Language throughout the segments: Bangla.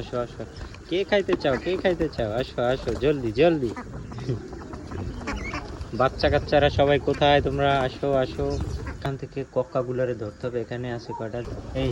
আসো আসো। কে খাইতে চাও কে খাইতে চাও? আসো আসো জলদি জলদি। বাচ্চা কাচ্চারা সবাই কোথায়? তোমরা আসো আসো। এখান থেকে কক্কাগুলারে ধরতে হবে। এখানে আছে কটা এই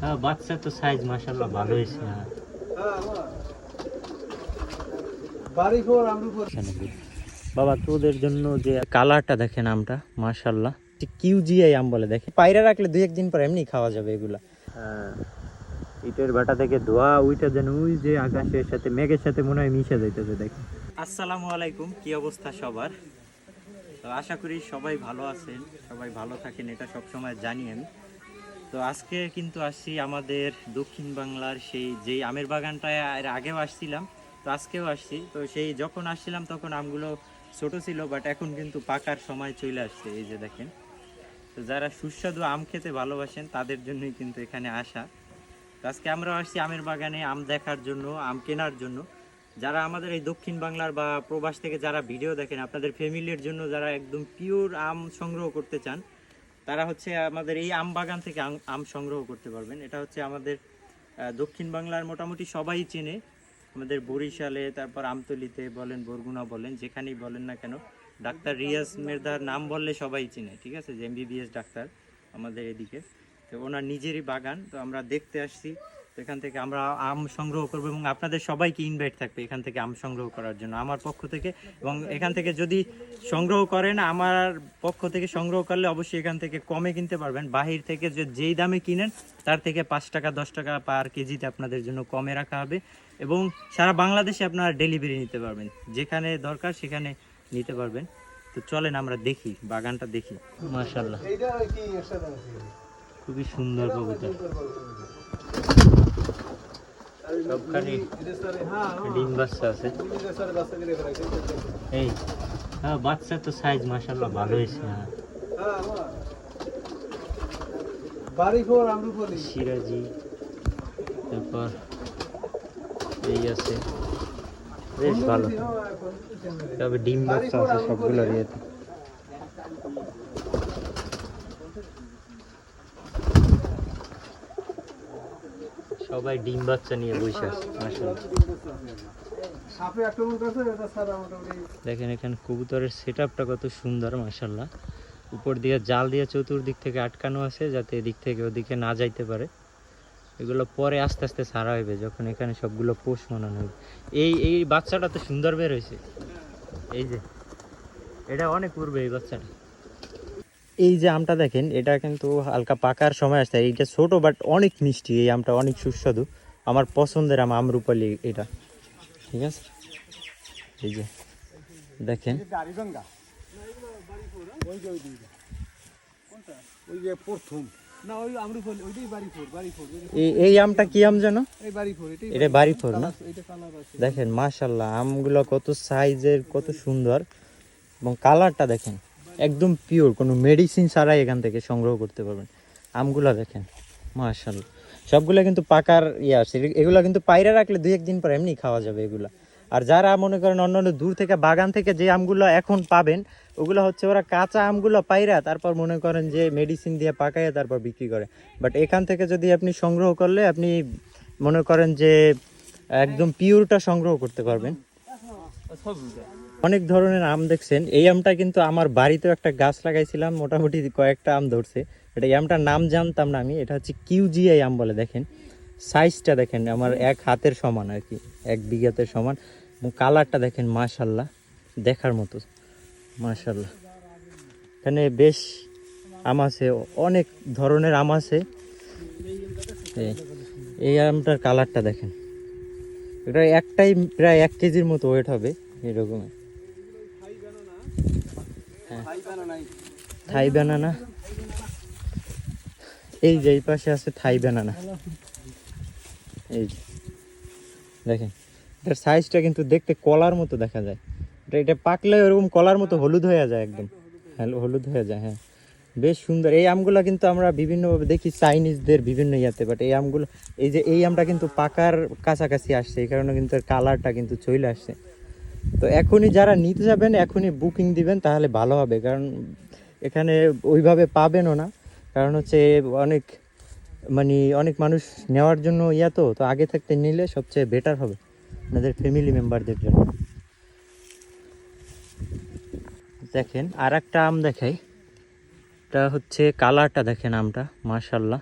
হ্যাঁ বাচ্চা তো সাইজ মাসাল্লাহ ভালো হয়েছে হ্যাঁ। বাবা তোদের জন্য যে কালারটা দেখেন আমটা মাশাল্লাহ কিউজিআই আম বলে দেখে। পায়রা রাখলে দুই একদিন পর এমনি খাওয়া যাবে এগুলা। হ্যাঁ। ইটের ভাটা থেকে ধোয়া উইটা যেন ওই যে আকাশের সাথে, মেঘের সাথে মনে হয় মিশে যাইতেছে দেখেন আসসালামু আলাইকুম, কি অবস্থা সবার? তো আশা করি সবাই ভালো আছেন, সবাই ভালো থাকেন, এটা সবসময় জানি আমি। তো আজকে কিন্তু আসছি আমাদের দক্ষিণ বাংলার সেই যেই আমের বাগানটায় এর আগেও আসছিলাম, তো আজকেও আসছি। তো সেই যখন আসছিলাম তখন আমগুলো ছোট ছিল বাট এখন কিন্তু পাকার সময় চলে আসছে, এই যে দেখেন। তো যারা সুস্বাদু আম খেতে ভালোবাসেন, তাদের জন্যই কিন্তু এখানে আসা। আজকে আমরা আসছি আমের বাগানে আম দেখার জন্য, আম কেনার জন্য। যারা আমাদের এই দক্ষিণ বাংলার বা প্রবাস থেকে যারা ভিডিও দেখেন, আপনাদের ফ্যামিলির জন্য যারা একদম পিওর আম সংগ্রহ করতে চান, তারা হচ্ছে আমাদের এই আম বাগান থেকে আম- সংগ্রহ করতে পারবেন। এটা হচ্ছে আমাদের দক্ষিণ বাংলার মোটামুটি সবাই চেনে। আমাদের বরিশালে, তারপর আমতলিতে বলেন, বরগুনা বলেন, যেখানেই বলেন না কেন, ডাক্তার রিয়াজ মেরদার নাম বললে সবাই চিনে, ঠিক আছে? যে এমবিবিএস ডাক্তার আমাদের এদিকে। তো ওনার নিজেরই বাগান তো আমরা দেখতে আসছি। তো এখান থেকে আমরা আম সংগ্রহ করব এবং আপনাদের সবাইকে ইনভাইট থাকবে এখান থেকে আম সংগ্রহ করার জন্য আমার পক্ষ থেকে। এবং এখান থেকে যদি সংগ্রহ করেন আমার পক্ষ থেকে সংগ্রহ করলে অবশ্যই এখান থেকে কমে কিনতে পারবেন। বাহির থেকে যে যেই দামে কিনেন তার থেকে পাঁচ টাকা দশ টাকা পার কেজিতে আপনাদের জন্য কমে রাখা হবে। এবং সারা বাংলাদেশে আপনারা ডেলিভারি নিতে পারবেন। যেখানে দরকার সেখানে নিতে পারবেন। তো চলেন আমরা দেখি বাগানটা দেখি। মাশাল্লাহ খুবই সুন্দর কবুতর সবখানে ডিম বাচ্চা আছে। এই হ্যাঁ বাচ্চা তো সাইজ মাশাল্লাহ ভালো হয়েছে হ্যাঁ। সিরাজি, তারপর এই আছে। বেশ ভালো। তবে ডিম বাচ্চা আছে সবগুলো ইয়েতে। সবাই ডিম বাচ্চা নিয়ে বসে আছে দেখেন এখানে কবুতরের সেট কত সুন্দর মাশাল্লাহ উপর দিয়ে জাল দিয়ে চতুর্দিক থেকে আটকানো আছে যাতে এদিক থেকে ওদিকে না যাইতে পারে। এগুলো পরে আস্তে আস্তে সারা হবে যখন এখানে সবগুলো পোষ মানানো হবে এই এই বাচ্চাটা তো সুন্দর বের হয়েছে এই যে এটা অনেক পূর্বে এই বাচ্চাটা। এই যে আমটা দেখেন এটা কিন্তু হালকা পাকার সময় আসছে এইটা ছোট বাট অনেক মিষ্টি। এই আমটা অনেক সুস্বাদু। আমার পছন্দের আম আমরুপালি এটা। ঠিক আছে? এই যে দেখেন। গাড়িগঙ্গা ওই যে ওই দিকে কোনটা ওই যে প্রথম। না ওই আমরু ফল ওইটাই বাড়ি ফোর বাড়ি ফোর এই এই আমটা কি আম জানো এই বাড়ি ফোর এটা বাড়ি ফল না? দেখেন মাশাল্লাহ আমগুলো কত সাইজের কত সুন্দর। এবং কালারটা দেখেন। একদম পিওর কোনো মেডিসিন ছাড়াই এখান থেকে সংগ্রহ করতে পারবেন। আমগুলো দেখেন মাশাল্লাহ সবগুলো কিন্তু পাকার ইয়ে আছে। এগুলো কিন্তু পায়রা রাখলে দুই একদিন পর এমনি খাওয়া যাবে এগুলা। আর যারা মনে করেন অন্যান্য দূর থেকে, বাগান থেকে যে আমগুলো এখন পাবেন, ওগুলো হচ্ছে ওরা কাঁচা আমগুলো পায়রা তারপর মনে করেন যে মেডিসিন দিয়ে পাকাইয়া তারপর বিক্রি করে। বাট এখান থেকে যদি আপনি সংগ্রহ করলে আপনি মনে করেন যে একদম পিওরটা সংগ্রহ করতে পারবেন। অনেক ধরনের আম দেখছেন। এই আমটা কিন্তু আমার বাড়িতেও একটা গাছ লাগাইছিলাম, মোটামুটি কয়েকটা আম ধরছে। এটা এই আমটার নাম জানতাম না আমি, এটা হচ্ছে কিউজিআই আম বলে দেখেন। সাইজটা দেখেন, আমার এক হাতের সমান আর কি, এক বিঘাতের সমান। এবং কালারটা দেখেন মাশাল্লাহ দেখার মতো মাশাল্লাহ এখানে বেশ আম আছে, অনেক ধরনের আম আছে। এই- আমটার কালারটা দেখেন। এটা একটাই প্রায় এক কেজির মতো ওয়েট হবে, এরকম। ভাই বানা নাই থাই ব্যানানা। এই যে, এই পাশে আছে থাই ব্যানানা। এই যে, দেখেন, এটার সাইজটা কিন্তু দেখতে কলার মতো দেখা যায়। এটা এটা পাকলে ওরকম কলার মতো হলুদ হয়ে যায় একদম। হ্যাঁ হলুদ হয়ে যায় হ্যাঁ। বেশ সুন্দর। এই আমগুলো কিন্তু আমরা বিভিন্নভাবে দেখি চাইনিজদের বিভিন্ন ইয়াতে বাট এই আমগুলো, এই যে, এই আমটা কিন্তু পাকার কাছাকাছি আসছে। এই কারণে কিন্তু কালারটা কিন্তু চলে আসছে। তো এখনই যারা নিতে যাবেন, এখনই বুকিং দিবেন, তাহলে ভালো হবে। কারণ এখানে ওইভাবে পাবেনও না। কারণ হচ্ছে অনেক মানে অনেক মানুষ নেওয়ার জন্য ইয়া তো তো আগে থাকতে নিলে সবচেয়ে বেটার হবে আপনাদের ফ্যামিলি মেম্বারদের জন্য। দেখেন আর একটা আম দেখাই। এটা হচ্ছে কালারটা দেখেন আমটা মাশাল্লাহ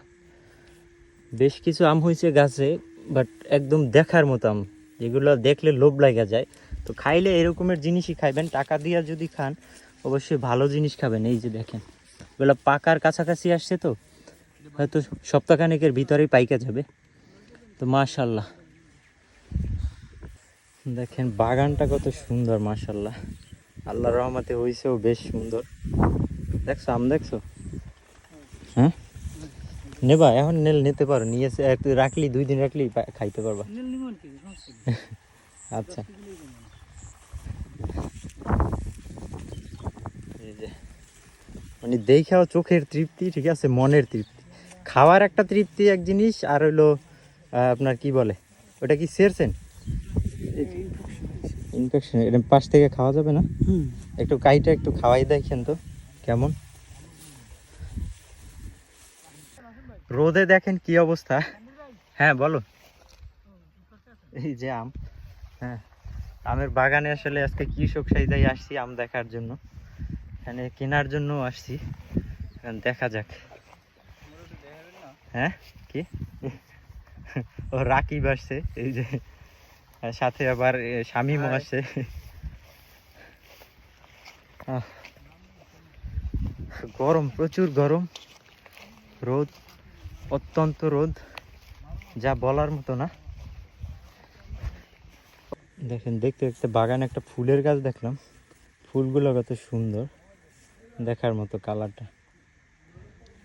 বেশ কিছু আম হয়েছে গাছে বাট একদম দেখার মতো আম। যেগুলো দেখলে লোভ লাগা যায়। তো খাইলে এরকমের জিনিসই খাইবেন টাকা দিয়ে যদি খান অবশ্যই ভালো জিনিস খাবেন। এই যে দেখেন এগুলো পাকার কাছাকাছি আসছে তো হয়তো সপ্তাহখানেকের ভিতরেই পাইকা যাবে। তো মাশাল্লাহ। দেখেন বাগানটা কত সুন্দর মাশাল্লাহ। আল্লাহ রহমতে হয়েছেও বেশ সুন্দর। দেখছ আম দেখছ? হ্যাঁ? নেবা এখন নেল নিতে পারো নিয়ে রাখলি দুই দিন রাখলি খাইতে পারবা। আচ্ছা এই যে মানে দেখাও চোখের তৃপ্তি ঠিক আছে? মনের তৃপ্তি। খাওয়ার একটা তৃপ্তি এক জিনিস আর হইল আপনার কি বলে? ওটা কি সেরছেন ইনফেকশন এটা পাশ থেকে খাওয়া যাবে না? একটু কাইটা একটু খাওয়াই দেখেন তো কেমন? রোদে দেখেন কি অবস্থা? হ্যাঁ বলো। এই যে আম। হ্যাঁ। আমের বাগানে আসলে আজকে কৃষক সাইদাই আসছি আম দেখার জন্য। এখানে কেনার জন্য আসছি। এখন দেখা যাক। হ্যাঁ? কি? ও রাকিব আসছে এই যে। সাথে আবার এ, শামীমও আসছে। গরম প্রচুর গরম। রোদ অত্যন্ত রোদ। যা বলার মতো না। দেখেন দেখতে দেখতে বাগানে একটা ফুলের গাছ দেখলাম। ফুলগুলো কত সুন্দর। দেখার মতো কালারটা।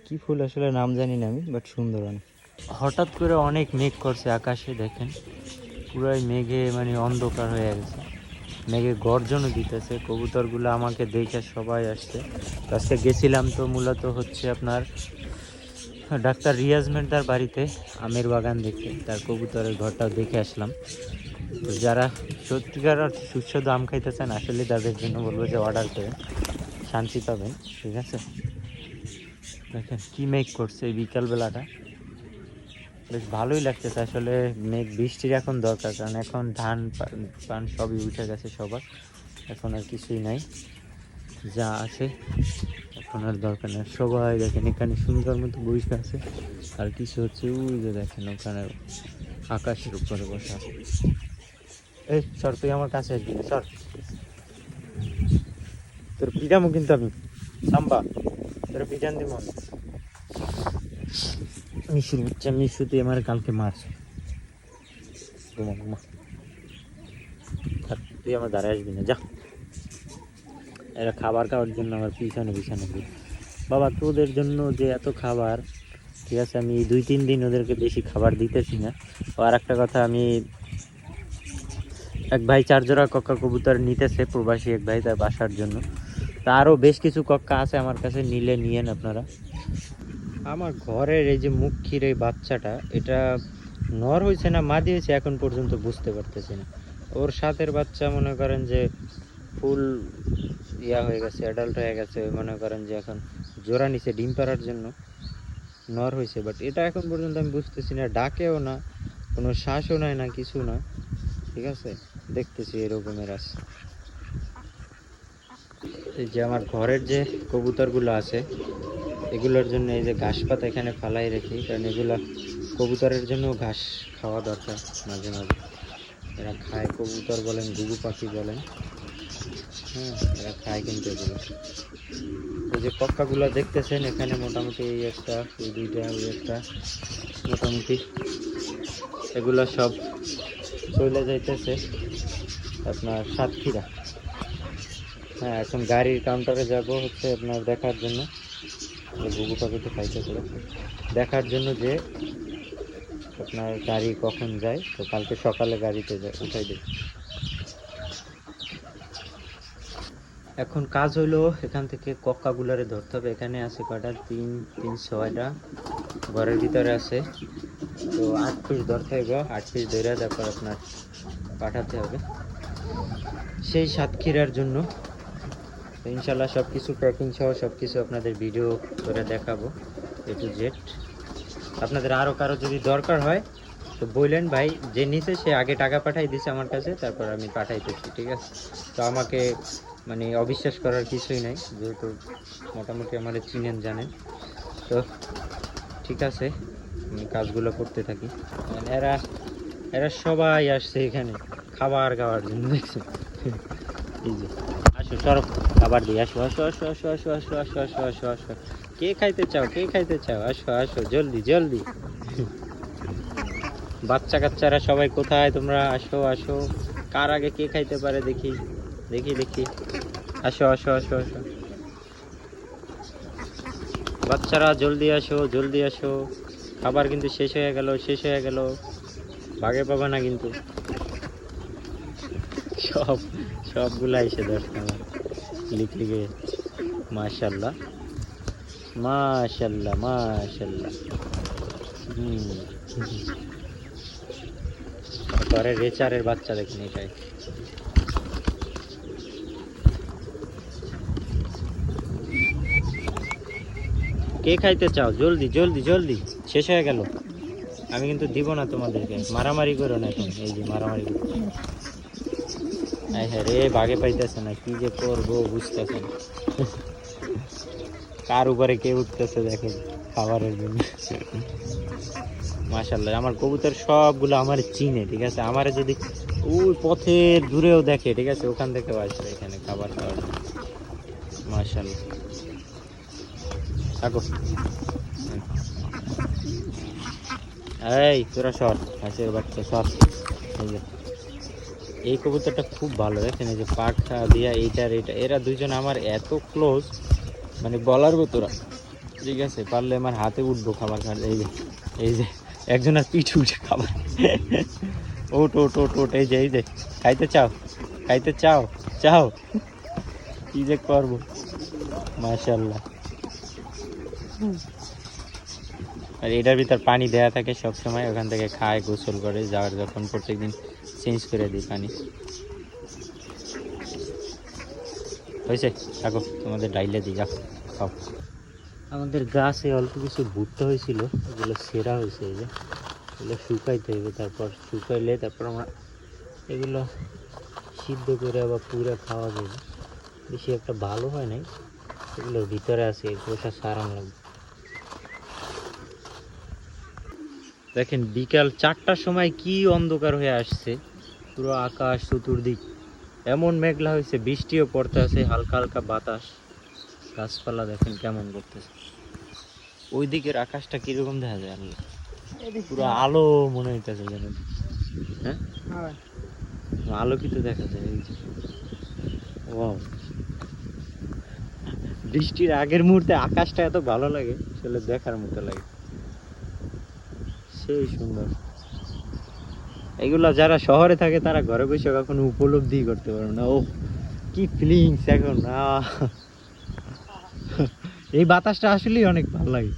কি ফুল আসলে নাম জানি না আমি বাট সুন্দর অনেক। হঠাৎ করে অনেক মেঘ করছে আকাশে, দেখেন। পুরাই মেঘে মানে অন্ধকার হয়ে গেছে। মেঘে গর্জনও দিতেছে। কবুতরগুলো আমাকে দেখে সবাই আসছে। আজকে গেছিলাম তো মূলত হচ্ছে আপনার ডাক্তার রিয়াজ মেন্টার বাড়িতে, আমের বাগান দেখতে। তার কবুতরের ঘরটাও দেখে আসলাম। তো যারা সত্যিকার সুস্বাদু আম খাইতে চান, আসলে তাদের জন্য বলব যে অর্ডার করেন। শান্তি পাবেন, ঠিক আছে? দেখেন কি মেঘ করছে এই বিকালবেলাটা। বেশ ভালোই লাগতেছে, আসলে মেঘ বৃষ্টির এখন দরকার, কারণ এখন ধান পান সবই উঠে গেছে সবার, এখন আর কিছুই নাই। যা আছে, এখন আর দরকার নেই। সবাই দেখেন, এখানে সুন্দর মতো বসে আছে। আর কিছু হচ্ছে, ওই যে দেখেন, ওখানে আকাশের উপরে বসা এই সর তুই আমার কাছে আসবি সর তোর পিটামো কিন্তু আমি। সাম্বা, তোর পিটান দিব। মিশুর বাচ্চা মিশু তুই আমার কালকে মারছ ঘুমা ঘুমা। তুই আমার দাঁড়ায় আসবি না, যা। এরা খাবার খাওয়ার জন্য আমার পিছনে পিছনে। বাবা, তোদের জন্য যে এত খাবার, ঠিক আছে, আমি দুই, তিন দিন ওদেরকে বেশি খাবার দিতেছি না। আর একটা কথা, আমি এক ভাই চার জোড়া কক্কা কবুতর নিতেছে প্রবাসী এক ভাই তার বাসার জন্য। তা আরও বেশ কিছু কক্কা আছে আমার কাছে, নিলে নিয়েন আপনারা। আমার ঘরের এই যে মুখির এই বাচ্চাটা, এটা নর হয়েছে না মা দিয়েছে এখন পর্যন্ত বুঝতে পারতেছি না। ওর সাথের বাচ্চা মনে করেন যে ফুল ইয়া হয়ে গেছে অ্যাডাল্ট হয়ে গেছে, মনে করেন যে এখন জোড়া নিছে ডিম পাড়ার জন্য। নর হয়েছে বাট এটা এখন পর্যন্ত আমি বুঝতেছি না, ডাকেও না, কোনো শ্বাসও নাই না, কিছু না। ঠিক আছে? দেখতেছি এরকমের আছে। এই যে আমার ঘরের যে কবুতরগুলো আছে, এগুলোর জন্য এই যে ঘাস পাতা এখানে ফালাই রেখি, কারণ এগুলো কবুতরের জন্য ঘাস খাওয়া দরকার মাঝে মাঝে। এরা খায় কবুতর বলেন, ঘুঘু পাখি বলেন। হ্যাঁ এরা খায় কিন্তু এগুলো। এই যে কক্কাগুলো দেখতেছেন, এখানে মোটামুটি এই একটা, এই দুইটা ওই একটা, মোটামুটি। এগুলো সব চলে যাইতেছে আপনার সাতক্ষীরা। হ্যাঁ এখন গাড়ির কাউন্টারে যাব হচ্ছে আপনার দেখার জন্য। ঘুঘু পাখিতে খাইতে করে। দেখার জন্য যে আপনার গাড়ি কখন যায়, তো কালকে সকালে গাড়িতে উঠাই দেবে এখন কাজ হইল এখান থেকে কক্কাগুলারে ধরতে হবে। এখানে আছে কয়টা? তিন তিন, ছয়টা। ঘরের ভিতরে আছে। তো আট পিস ধরতে হবে আট পিস ধরে তারপর আপনার পাঠাতে হবে। সেই সাতক্ষীরার জন্য। তো ইনশাল্লাহ সব কিছু প্যাকিং সহ সব কিছু আপনাদের ভিডিও করে দেখাবো এ টু জেড আপনাদের আরও কারও যদি দরকার হয়, তো বললেন ভাই, যে নিচে সে আগে টাকা পাঠাই দিছে আমার কাছে, তারপর আমি পাঠাইতেছি, ঠিক আছে? তো আমাকে মানে অবিশ্বাস করার কিছুই নাই, যেহেতু মোটামুটি আমার চিনেন জানেন। তো ঠিক আছে, আমি কাজগুলো করতে থাকি। এরা এরা সবাই আসছে এখানে, খাবার খাওয়ার জন্য, দেখছেন? এই যে। সরব খাবার দিই আসো আসো আসো আসো আসো আসো আসো আসো আসো আসো কে খাইতে চাও কে খাইতে চাও আসো আসো জলদি জলদি বাচ্চা কাচ্চারা সবাই কোথায় তোমরা আসো আসো কার আগে কে খাইতে পারে দেখি দেখি দেখি আসো আসো আসো আসো বাচ্চারা জলদি আসো জলদি আসো খাবার কিন্তু শেষ হয়ে গেল শেষ হয়ে গেল ভাগে পাবে না কিন্তু সব সবগুলা এসে দশটা আমার লিখ লিখে মাশাল্লাহ মাশাল্লাহ মাশাল্লাহ। হুম। ঘরে রেচারের বাচ্চা দেখুন এটাই কে খাইতে চাও? জলদি জলদি জলদি। শেষ হয়ে গেল। আমি কিন্তু দিব না তোমাদেরকে। মারামারি করো না এখন। এই যে মারামারি করো আয় হ্যাঁ বাগে পাইতেছে না, কি যে করব বুঝতেছে না। কার উপরে কে উঠতেছে দেখেন, খাবারের জন্য। মাশাল্লাহ আমার কবুতর সবগুলো আমার চিনে, ঠিক আছে? আমার যদি ওই পথের দূরেও দেখে, ঠিক আছে? ওখান থেকেও আসবে এখানে খাবার খাওয়ার জন্য। মাশাল্লাহ থাকো। এই, তোরা সর, হাসির বাচ্চা, সর। এই কবুতরটা খুব ভালো, দেখেন এই যে পাখা দিয়া এইটার এইটা, এরা দুইজন আমার এত ক্লোজ মানে বলার মতো না। ঠিক আছে, পারলে আমার হাতে উঠবো খাবার খাওয়ার, এই যে এই যে, একজন আর পিঠ উঠে খাবার। ওট ওট ওট ওট এই যে এই যে, খাইতে চাও খাইতে চাও চাও। কি যে করব মাশাল্লাহ আর এটার ভিতর পানি দেয়া থাকে সবসময়, ওখান থেকে খায়, গোসল করে, যাওয়ার যখন প্রত্যেকদিন চেঞ্জ করে দিই পানি। হয়েছে? থাকো, তোমাদের ডাইলে দিই, যাও, খাও। আমাদের গাছে অল্প কিছু ভুট্টা হয়েছিল, এগুলো সেরা হয়েছে এই যে। এগুলো শুকাইতে হবে, তারপর শুকাইলে তারপর আমরা এগুলো সিদ্ধ করে আবার পুরো খাওয়া যাবে। বেশি একটা ভালো হয় নাই এগুলোর ভিতরে আছে গোসা সারান লাগবে দেখেন বিকাল চারটার সময় কি অন্ধকার হয়ে আসছে। পুরো আকাশ চতুর্দিক। এমন মেঘলা হয়েছে বৃষ্টিও পড়তে আছে হালকা হালকা বাতাস। গাছপালা দেখেন কেমন করতেছে। ওই দিকের আকাশটা কীরকম দেখা যায় আল্লাহ? পুরো আলো মনে হইতেছে যেন। হ্যাঁ? আলোকিত দেখা যায় এই যে। Wow. বৃষ্টির আগের মুহূর্তে আকাশটা এত ভালো লাগে আসলে দেখার মতো লাগে। সেই সুন্দর। এগুলা যারা শহরে থাকে, তারা ঘরে বসে কখনো উপলব্ধি করতে পারবে না। ও কি ফিলিংস এখন! এই বাতাসটা আসলেই অনেক ভালো লাগে।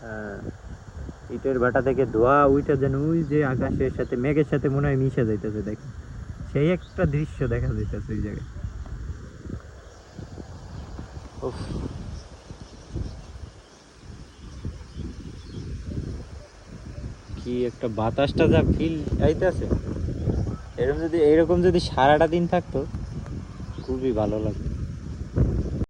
হ্যাঁ ইটের ভাটা থেকে ধোয়া উইটা যেন ওই যে আকাশের সাথে, মেঘের সাথে মনে হয় মিশে যাইতেছে, দেখেন। সেই একটা দৃশ্য দেখা যাইতেছে ওই জায়গায়। কি একটা বাতাসটা যা ফিল আইতেছে এরকম যদি এরকম যদি সারাটা দিন থাকতো, খুবই ভালো লাগতো।